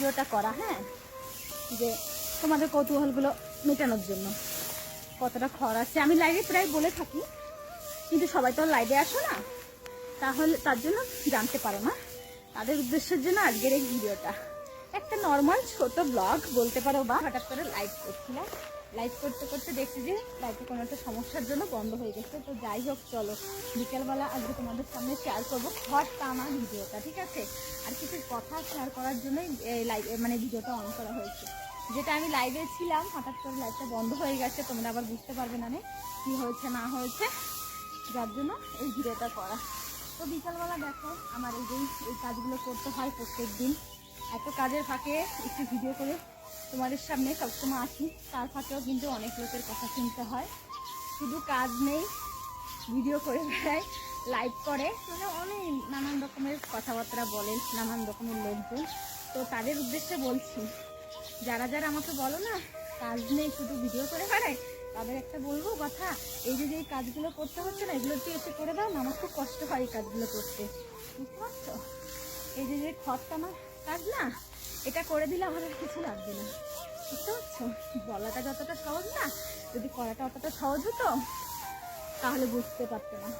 ভিডিওটা করা হ্যাঁ? যে তোমাদের কৌতূহলগুলো মেটানোর জন্য। কতটা খড় আছে। আমি লাইভে প্রায় বলে থাকি, কিন্তু সবাই তো লাইভে আসো না। তাহলে তার জন্য জানতে পারো না। তাদের উদ্দেশ্যের জন্য আজকের এই ভিডিওটা। একটা নর্মাল ছোট ব্লগ বলতে পারো বা হঠাৎ করে লাইভ করছিলাম লাইভ করতে করতে দেখছি যে লাইভে কোনো একটা সমস্যার জন্য বন্ধ হয়ে গেছে। তো যাই হোক, চলো। বিকেলবেলা আজকে তোমাদের সামনে শেয়ার করব খড় টানা ভিডিওটা, ঠিক আছে? আর কিছু কথা শেয়ার করার জন্যই লাইভ মানে ভিডিওটা অন করা হয়েছে। যেটা আমি লাইভে ছিলাম, হঠাৎ করে লাইভটা বন্ধ হয়ে গেছে, তোমরা আবার বুঝতে পারবে না নে, কি হয়েছে, না হয়েছে। যার জন্য এই ভিডিওটা করা। তো বিকালবেলা দেখো, আমার এই যে এই কাজগুলো করতে হয় প্রত্যেক দিন এত কাজের ফাঁকে একটু ভিডিও করে তোমাদের সামনে সবসময় আসি। তার ফাঁকেও কিন্তু অনেক লোকের কথা শুনতে হয়। শুধু কাজ নেই, ভিডিও করে বেড়ায় লাইভ করে। মানে অনেক নানান রকমের কথাবার্তা বলেন নানান রকমের লোকজন। তো তাদের উদ্দেশ্যে বলছি, যারা যারা আমাকে বলো না, কাজ নেই, শুধু ভিডিও করে বেড়ায়, তাদের একটা বলব কথা, এই যে এই কাজগুলো করতে হচ্ছে না, এগুলো একটু এসে করে দাও, না আমার খুব কষ্ট হয় এই কাজগুলো করতে। বুঝতে পারছ? এই যে যে আমার কাজ না এটা করে দিলে আমার আর কিছু লাগবে না। বুঝতে পারছ? বলাটা যতটা সহজ না, যদি করাটা অতটা সহজ হতো, তাহলে বুঝতে পারতো না।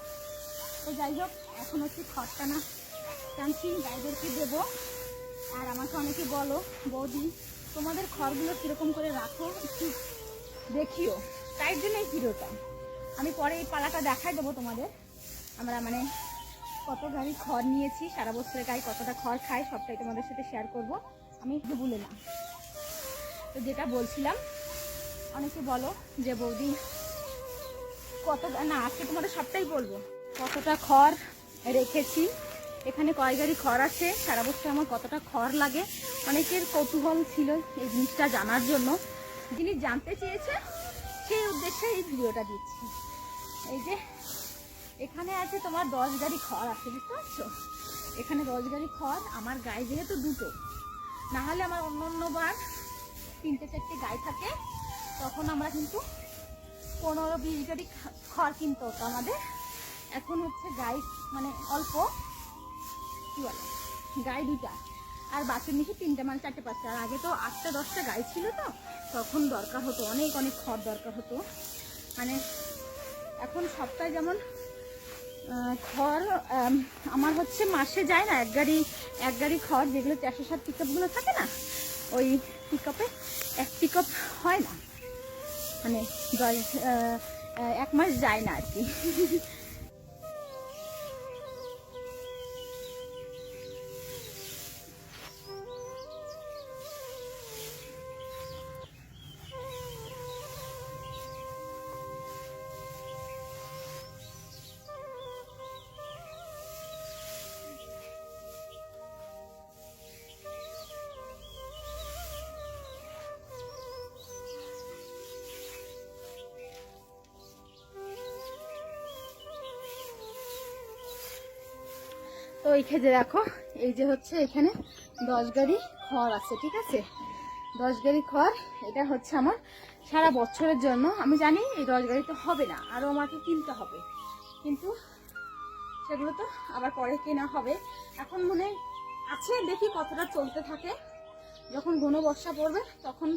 তো যাই হোক, এখন হচ্ছে খড়টা না টানছি গাইদেরকে দেবো। আর আমাকে অনেকে বলো, বৌদি, তোমাদের খড়গুলো কীরকম করে রাখো, একটু দেখিও। তাই জন্য এই ভিডিওটা। আমি পরে এই পালাটা দেখাই দেবো তোমাদের। আমরা মানে কত গাড়ি খড় নিয়েছি, সারা বছরের গাড়ি কতটা খড় খাই সবটাই তোমাদের সাথে শেয়ার করব। আমি একটু ভুলে না তো যেটা বলছিলাম, অনেকে বলো যে বৌদি কত না, আজকে তোমাদের সবটাই বলব। কতটা খড় রেখেছি, এখানে কয় গাড়ি খড় আছে, সারা বছর আমার কতটা খড় লাগে। অনেকের কৌতূহল ছিল এই জিনিসটা জানার জন্য। যিনি জানতে চেয়েছে, সেই উদ্দেশ্যে এই ভিডিওটা দিচ্ছি। এই যে, এখানে আছে তোমার দশ গাড়ি খড় আছে, বুঝতে পারছ? এখানে দশ গাড়ি খড়, আমার গায়ে যেহেতু দুটো না হলে আমার অন্য অন্যবার তিনটে চারটে গাই থাকে, তখন আমরা কিন্তু পনেরো বিশ গাড়ি খড় কিনতে হতো আমাদের। এখন হচ্ছে গাই মানে অল্প, কি বলে, গাই দুটা আর বাছুর নিচে তিনটে মানে চারটে পাঁচটা। আর আগে তো আটটা, দশটা গাই ছিল তো, তখন দরকার হতো, অনেক অনেক খড় দরকার হতো। মানে এখন সপ্তাহে যেমন খড় আমার হচ্ছে মাসে যায় না, এক গাড়ি এক গাড়ি খড়, যেগুলো চারশো সাত পিকআপগুলো থাকে না, ওই পিকআপে এক পিক আপ হয় না। মানে এক মাস যায় না আর কি। এই ক্ষেত্রে দেখো, এই যে হচ্ছে এখানে দশ গাড়ি খড় আছে, ঠিক আছে? দশ গাড়ি খড়, এটা হচ্ছে আমার সারা বছরের জন্য। আমি জানি এই দশ গাড়ি তো হবে না আরও আমাকে কিনতে হবে। কিন্তু সেগুলো তো আবার পরে কেনা হবে। এখন মনে আছে, দেখি কতটা চলতে থাকে। যখন ঘন বর্ষা পড়বে, তখন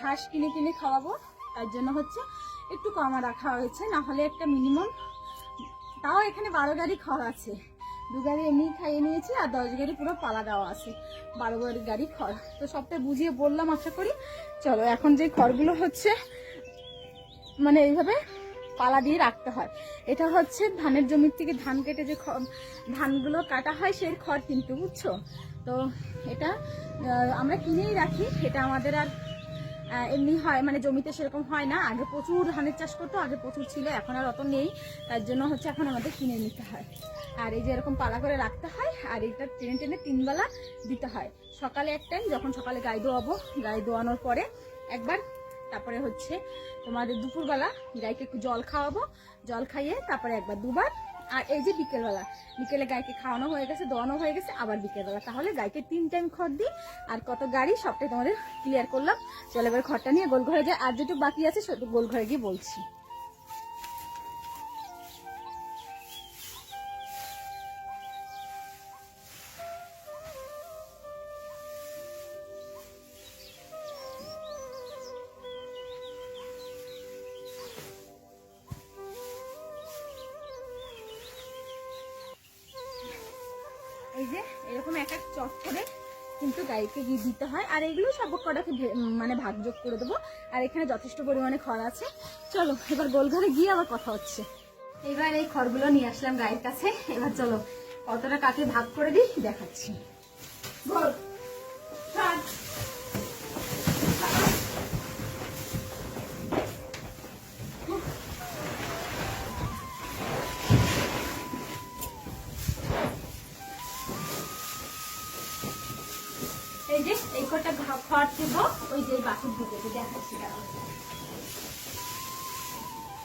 ঘাস কিনে কিনে খাওয়াবো। তার জন্য হচ্ছে একটু কমা রাখা হয়েছে, না হলে একটা মিনিমাম তাও এখানে বারো গাড়ি খড় আছে। দু গাড়ি এমনি খাইয়ে নিয়েছি আর দশ গাড়ি পুরো পালা দেওয়া আছে। বারো গাড়ি গাড়ি, খড়। তো সবটা বুঝিয়ে বললাম, আশা করি। চলো, এখন যে খড়গুলো হচ্ছে মানে এইভাবে পালা দিয়ে রাখতে হয়। এটা হচ্ছে ধানের জমির থেকে ধান কেটে যে ধানগুলো কাটা হয়, সেই খড় কিন্তু, বুঝছ? তো এটা আমরা কিনেই রাখি। এটা আমাদের আর এমনি হয় মানে জমিতে সেরকম হয় না। আগে প্রচুর ধানের চাষ করতো, আগে প্রচুর ছিল, এখন আর অত নেই। তার জন্য হচ্ছে এখন আমাদের কিনে নিতে হয়। আর এই যে এরকম পালা করে রাখতে হয়, আর এটা টেনে টেনে তিনবেলা দিতে হয়। সকালে এক টাইম যখন সকালে গাই দোয়াবো, গাই দোয়ানোর পরে একবার, তারপরে হচ্ছে তোমাদের দুপুরবেলা গাইকে একটু জল খাওয়াবো। জল খাইয়ে তারপরে একবার দুবার আর এই যে বিকেলবেলা, বিকেলে গাইকে খাওয়ানো হয়ে গেছে, দোয়ানো হয়ে গেছে, আবার বিকেলবেলা। তাহলে গাইকে তিন টাইম খড় দিই, আর কত গাড়ি সবটাই তোমাদের ক্লিয়ার করলাম। চলে এবার খড়টা নিয়ে গোল ঘরে যায় আর যেটুকু বাকি আছে, সেটুকু গোল ঘরে গিয়ে বলছি। এই যে, এরকম এক এক চট করে কিন্তু গাইকে গিয়ে দিতে হয়। আর এগুলো সব কটাকে মানে ভাগ যোগ করে দেবো। আর এখানে যথেষ্ট পরিমাণে খড় আছে। চলো, এবার গোলঘরে গিয়ে আবার কথা হচ্ছে। এবার এই খড়গুলো নিয়ে আসলাম গায়ের কাছে। এবার চলো, কতটা কাকে ভাগ করে দিই দেখাচ্ছি। গোল কটা ঘা- খড় দেব? ওই যে বাছুর দুটোকে দেখাচ্ছি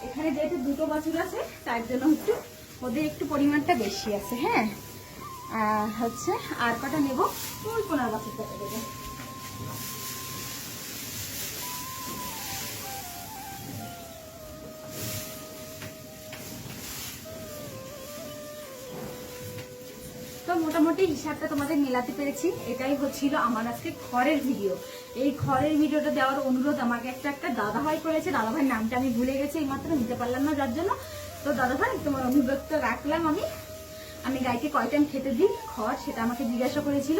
এখানে যেহেতু দুটো বাছুর আছে, তার জন্য একটু ওদের একটু পরিমাণটা বেশি আছে হ্যাঁ? হচ্ছে আর কটা নেব? ওই বাছুর বাছুরটাকে দেবো। মোটামুটি হিসাবটা তোমাদের মেলাতে পেরেছি। এটাই হচ্ছিল আমার আজকে খড়ের ভিডিও। এই খড়ের ভিডিওটা দেওয়ার অনুরোধ আমাকে একটা একটা দাদাভাই করেছে। দাদাভাইয়ের নামটা আমি ভুলে গেছি এই মাত্র নিতে পারলাম না যার জন্য। তো দাদাভাই তোমার অনুরোধটা রাখলাম আমি। আমি গাইকে কয় টাইম খেতে দিই, খড় সেটা আমাকে জিজ্ঞাসা করেছিল।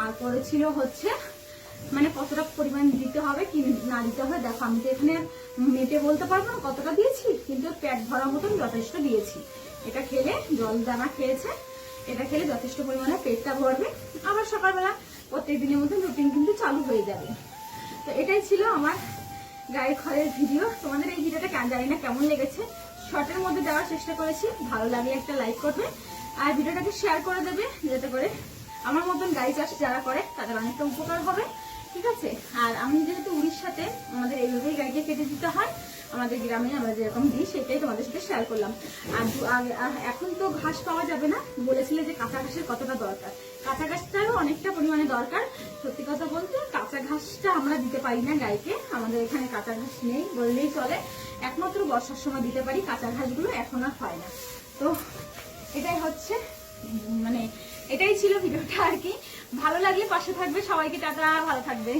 আর করেছিল হচ্ছে মানে কতটা পরিমাণ দিতে হবে কি না দিতে হবে, দেখো আমি তো এখানে মেটে বলতে পারব না কতটা দিয়েছি, কিন্তু পেট ভরার মতন যথেষ্ট দিয়েছি। এটা খেলে জল দানা খেয়েছে। এটা খেলে যথেষ্ট পরিমাণে পেটটা ভরবে। আবার সকালবেলা প্রত্যেক দিনের মধ্যে রুটিন কিন্তু চালু হয়ে যাবে। তো এটাই ছিল আমার গায়ে খড়ের ভিডিও তোমাদের এই ভিডিওটা জানি না, কেমন লেগেছে? শর্টের মধ্যে দেওয়ার চেষ্টা করেছি। ভালো লাগলে একটা লাইক করবে। আর ভিডিওটাকে শেয়ার করে দেবে, যাতে করে আমার মতন গাড়ি চাষ যারা করে, তাদের অনেকটা উপকার হবে। ঠিক আছে? আর আমি যেহেতু উড়িষ্যাতে আমাদের এইভাবেই গাড়িকে কেটে দিতে হয়, আমাদের গ্রামে আমরা যেরকম দিই, সেটাই তোমাদের সাথে শেয়ার করলাম। আর এখন তো ঘাস পাওয়া যাবে না। বলেছিলে যে কাঁচা ঘাসের কতটা দরকার। কাঁচা ঘাসটারও অনেকটা পরিমাণে দরকার। সত্যি কথা বলতে, কাঁচা ঘাসটা আমরা দিতে পারি না গাইকে আমাদের এখানে কাঁচা ঘাস নেই বললেই চলে। একমাত্র বর্ষার সময় দিতে পারি, কাঁচা ঘাসগুলো এখন আর হয় না। তো এটাই হচ্ছে মানে এটাই ছিল ভিডিওটা আর কি। ভালো লাগলে পাশে থাকবে সবাইকে টাটা ভালো থাকবে।